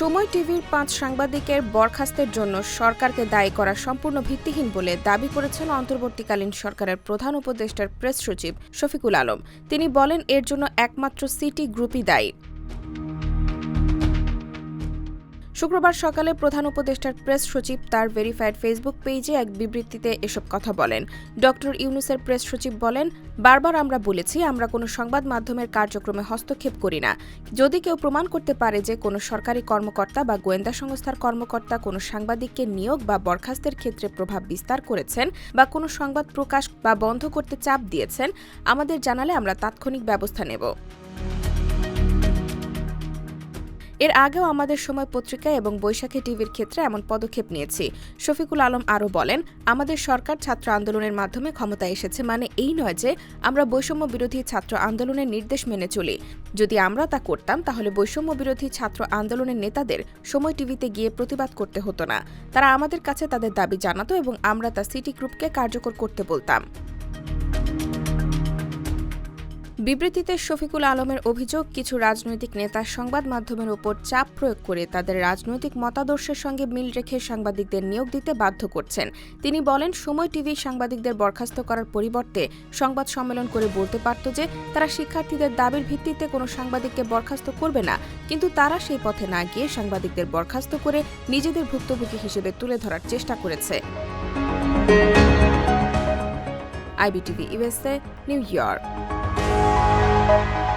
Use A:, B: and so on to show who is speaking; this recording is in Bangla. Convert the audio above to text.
A: সময় টিভির পাঁচ সাংবাদিকের বরখাস্তের জন্য সরকারকে দায়ী করা সম্পূর্ণ ভিত্তিহীন বলে দাবি করেছেন অন্তর্বর্তীকালীন সরকারের প্রধান উপদেষ্টার প্রেস সচিব শফিকুল আলম। তিনি বলেন, এর জন্য একমাত্র সিটি গ্রুপই দায়ী। শুক্রবার সকালে প্রধান উপদেষ্টার প্রেস সচিব তার ভেরিফাইড ফেসবুক পেজে এক বিবৃতিতে এসব কথা বলেন। ডক্টর ইউনুসের প্রেস সচিব বলেন, বারবার আমরা বলেছি আমরা কোনো সংবাদ মাধ্যমের কার্যক্রমে হস্তক্ষেপ করি না। যদি কেউ প্রমাণ করতে পারে যে কোনো সরকারি কর্মকর্তা বা গোয়েন্দা সংস্থার কর্মকর্তা কোনো সাংবাদিককে নিয়োগ বা বরখাস্তের ক্ষেত্রে প্রভাব বিস্তার করেছেন বা কোনো সংবাদ প্রকাশ বা বন্ধ করতে চাপ দিয়েছেন, আমাদের জানালে আমরা তাৎক্ষণিক ব্যবস্থা নেব। এর আগেও আমাদের সময় পত্রিকা এবং বৈশাখী টিভির ক্ষেত্রে এমন পদক্ষেপ নিয়েছি। শফিকুল আলম আরও বলেন, আমাদের সরকার ছাত্র আন্দোলনের মাধ্যমে ক্ষমতায় এসেছে মানে এই নয় যে আমরা বৈষম্য বিরোধী ছাত্র আন্দোলনের নির্দেশ মেনে চলি। যদি আমরা তা করতাম, তাহলে বৈষম্য বিরোধী ছাত্র আন্দোলনের নেতাদের সময় টিভিতে গিয়ে প্রতিবাদ করতে হতো না। তারা আমাদের কাছে তাদের দাবি জানাতো এবং আমরা তা সিটি গ্রুপকে কার্যকর করতে বলতাম। বিবৃতিতে শফিকুল আলমের অভিযোগ, কিছু রাজনৈতিক নেতা সংবাদ মাধ্যমের উপর চাপ প্রয়োগ করে তাদের রাজনৈতিক মতাদর্শের সঙ্গে মিল রেখে সাংবাদিকদের নিয়োগ দিতে বাধ্য করছেন। তিনি বলেন, সময় টিভি সাংবাদিকদের বরখাস্ত করার পরিবর্তে সংবাদ সম্মেলন করে বলতে পারত যে, তারা শিক্ষার্থীদের দাবির ভিত্তিতে কোনো সাংবাদিককে বরখাস্ত করবে না, কিন্তু তারা সেই পথে না গিয়ে সাংবাদিকদের বরখাস্ত করে নিজেদের ভুক্তভোগী হিসেবে তুলে ধরার চেষ্টা করেছে। IBTV USA New York. Thank you.